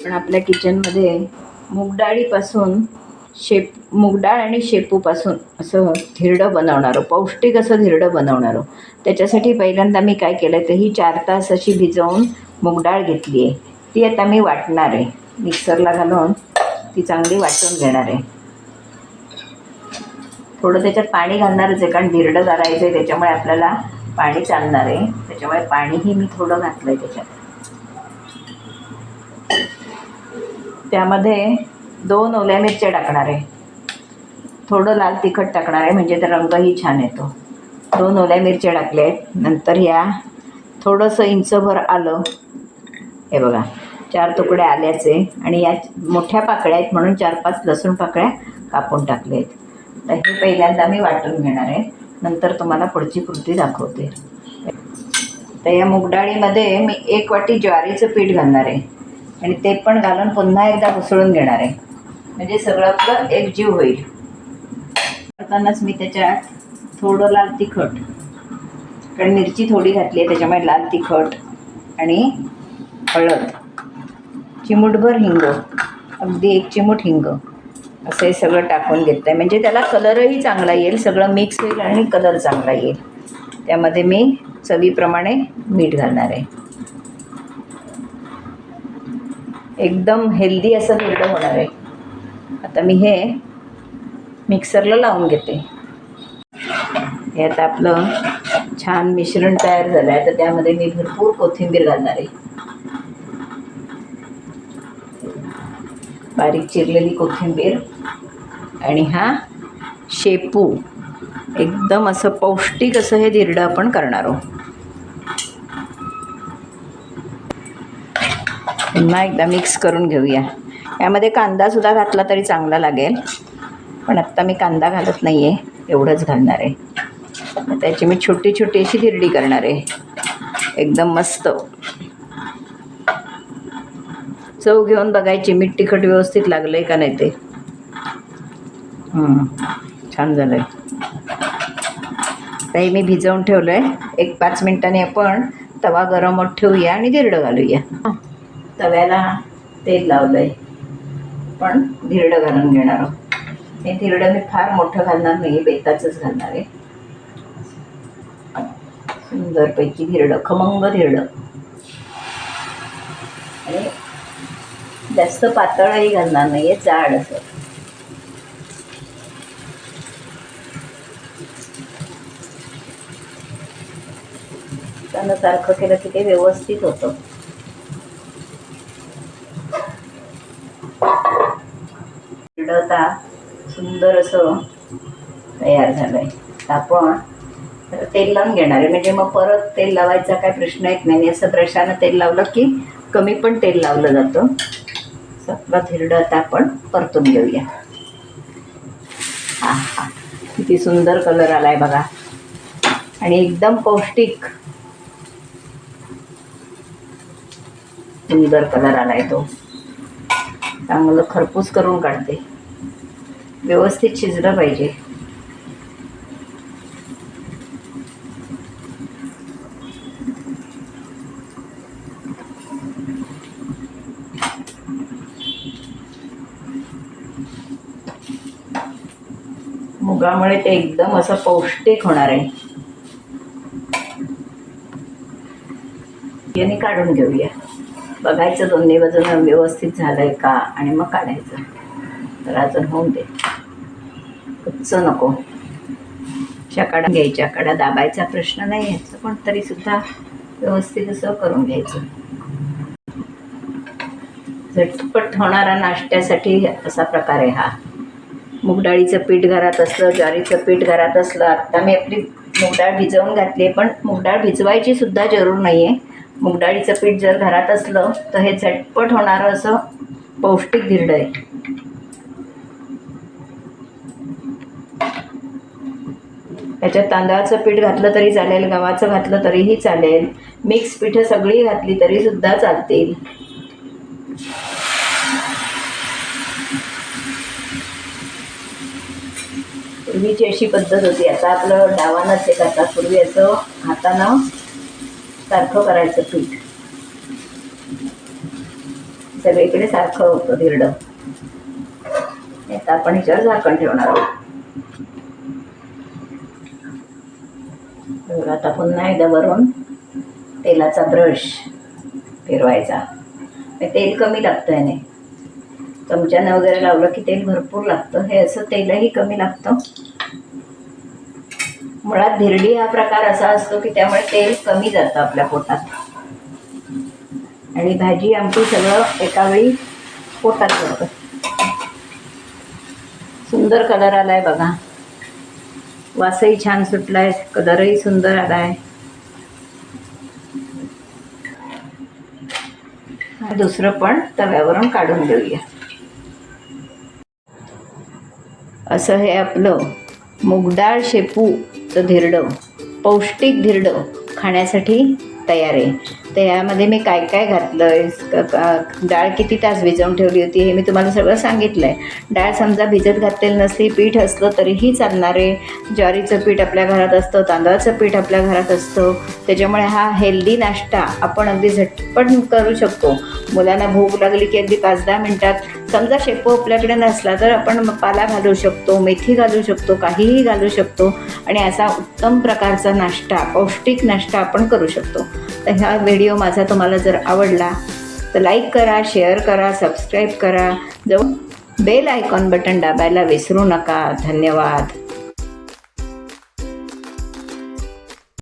पण आपल्या किचनमध्ये मुगडाळीपासून शेप मुगडाळ आणि शेपूपासून असं धिरडं बनवणारो पौष्टिक असं धिरडं बनवणारो. त्याच्यासाठी पहिल्यांदा मी काय केलं तर ही चार तास अशी भिजवून मुगडाळ घेतली आहे ती आता मी वाटणार आहे. मिक्सरला घालून ती चांगली वाटून घेणार आहे. थोडं त्याच्यात पाणी घालणारच आहे कारण धिरडं करायचं आहे त्याच्यामुळे आपल्याला पाणी चालणार आहे. त्याच्यामुळे पाणीही मी थोडं घातलं आहे त्याच्यात. त्यामध्ये दोन ओल्या मिरच्या टाकणार आहे. थोडं लाल तिखट टाकणार आहे म्हणजे तर रंगही छान येतो. दोन ओल्या मिरच्या टाकल्या आहेत. नंतर या थोडंसं इंचभर आलं. हे बघा चार तुकडे आल्याचे आणि या मोठ्या पाकळ्या आहेत म्हणून चार पाच लसूण पाकळ्या कापून टाकले आहेत. तर हे पहिल्यांदा मी वाटून घेणार आहे. नंतर तुम्हाला पुढची कृती दाखवते. तर या मुगडाळीमध्ये मी एक वाटी ज्वारीचं पीठ घालणार आहे. आणि ते पण घालून पुन्हा एकदा घुसळून घेणार आहे. म्हणजे सगळं आपलं एकजीव होईल. करतानाच मी त्याच्यात थोडं लाल तिखट कारण मिरची थोडी घातली आहे त्याच्यामुळे लाल तिखट आणि हळद चिमूटभर हिंग अगदी एक चिमूट हिंग असं हे सगळं टाकून घेत आहे म्हणजे त्याला कलरही चांगला येईल सगळं मिक्स होईल आणि कलर चांगला येईल. त्यामध्ये मी चवीप्रमाणे मीठ घालणार आहे. एकदम हेल्दी असं हिरडं होणार आहे. आता मी हे मिक्सरला लावून घेते. हे आता आपलं छान मिश्रण तयार झालं आहे तर त्यामध्ये मी भरपूर कोथिंबीर घालणार आहे. बारीक चिरलेली कोथिंबीर आणि हा शेपू. एकदम असं पौष्टिक असं हे धिरडं आपण करणार आहोत. पुन्हा एकदा मिक्स करून घेऊया. यामध्ये कांदासुद्धा घातला तरी चांगला लागेल. पण आत्ता मी कांदा घालत नाही आहे एवढंच घालणार आहे. मग त्याची मी छोटी छोटी अशी धिरडी करणार आहे. एकदम मस्त. चव घेऊन बघायची मीठ तिखट व्यवस्थित लागलं आहे का नाही ते. छान झालं आहे ताई मी भिजवून ठेवलं आहे एक पाच मिनिटांनी आपण तवा गरम ठेवूया आणि धिरडं घालूया. तव्याला तेल लावलं आहे पण धिरडं घालून घेणार आहोत. हे धिरडं मी फार मोठं घालणार नाही बेताचंच घालणार आहे. सुंदरपैकी धिरडं खमंग धिरडं. आणि जास्त पातळही घालणार नाही आहे जाड असं. त्यानं सारखं केलं की ते व्यवस्थित होतं. धिरडं आता सुंदर असं तयार झालं आहे आपण तर तेल लावून घेणार आहे. म्हणजे मग परत तेल लावायचा काय प्रश्न येत नाही. असं ब्रशानं तेल लावलं की कमी पण तेल लावलं जातं. सगळं हिरडं आता आपण परतून घेऊया. हा हा. किती सुंदर कलर आला आहे बघा. आणि एकदम पौष्टिक सुंदर कलर आला आहे तो. चांगलं खरपूस करून काढते. व्यवस्थित शिजलं पाहिजे. मुगामुळे ते एकदम असं पौष्टिक होणार आहे. याने काढून घेऊया. बघायचं दोन्ही बाजूनं व्यवस्थित झालंय का आणि मग काढायचं. तर अजून होऊन दे. असं नको. अशा घ्यायच्या कडा दाबायचा प्रश्न नाही यायचा पण तरी सुद्धा व्यवस्थित असं करून घ्यायचं. झटपट होणारा नाश्त्यासाठी असा प्रकार आहे हा. मुगडाळीचं पीठ घरात असलं ज्वारीचं पीठ घरात असलं आत्ता मी आपली मुगडाळ भिजवून घातली आहे पण मुगडाळ भिजवायची सुद्धा जरूर नाही आहे. मुगडाळीचं पीठ जर घरात असलं तर हे झटपट होणारं असं पौष्टिक धिरडं आहे. त्याच्यात तांदळाचं पीठ घातलं तरी चालेल गव्हाचं घातलं तरीही चालेल. मिक्स पिठं सगळी घातली तरी सुद्धा चालतील. पूर्वीची अशी पद्धत होती आता आपलं डावानच हे करतात पूर्वी असं हातानं सारखं करायचं पीठ. सगळीकडे सारखं होतं धिरडं. आता आपण ह्याच्यावर झाकण ठेवणार आहोत. बघा, आता पुन्हा एकदा वरून तेलाचा ब्रश फिरवायचा. तेल कमी लागतं याने. चमच्यानं वगैरे लावलं की तेल भरपूर लागतं. हे असं तेलही कमी लागतं. मुळात धिरडी हा प्रकार असा असतो की त्यामुळे तेल कमी जातं आपल्या पोटात. आणि भाजी आमटी सगळं एकावेळी पोटात जातं सुंदर कलर आलाय बघा. वासही छान सुटलाय कलरही सुंदर आलाय. आहे दुसरं पण तव्यावरून काढून देऊया असं हे आपलं मुगडाळ शेपूचं धिरडं पौष्टिक धिरडं खाण्यासाठी तयार आहे. त्यामध्ये मी काय काय घातलं आहे डाळ किती तास भिजवून ठेवली होती हे मी तुम्हाला सगळं सांगितलं आहे डाळ समजा भिजत घातलेलं नसली पीठ असलं तरीही चालणारे ज्वारीचं पीठ आपल्या घरात असतं तांदळाचं पीठ आपल्या घरात असतं. त्याच्यामुळे हा हेल्दी नाश्ता आपण अगदी झटपट करू शकतो. मुलांना भूक लागली की अगदी पाच दहा मिनटात. समजा शेपू आपल्याकडे नसला तर आपण पाला घालू शकतो मेथी घालू शकतो काहीही घालू शकतो. आणि असा उत्तम प्रकारचा नाश्ता पौष्टिक नाश्ता आपण करू शकतो. तर हा व्हिडिओ माझा तुम्हाला जर आवडला तर लाईक करा शेअर करा सबस्क्राईब करा. जवळ बेल आयकॉन बटन दाबायला विसरू नका. धन्यवाद.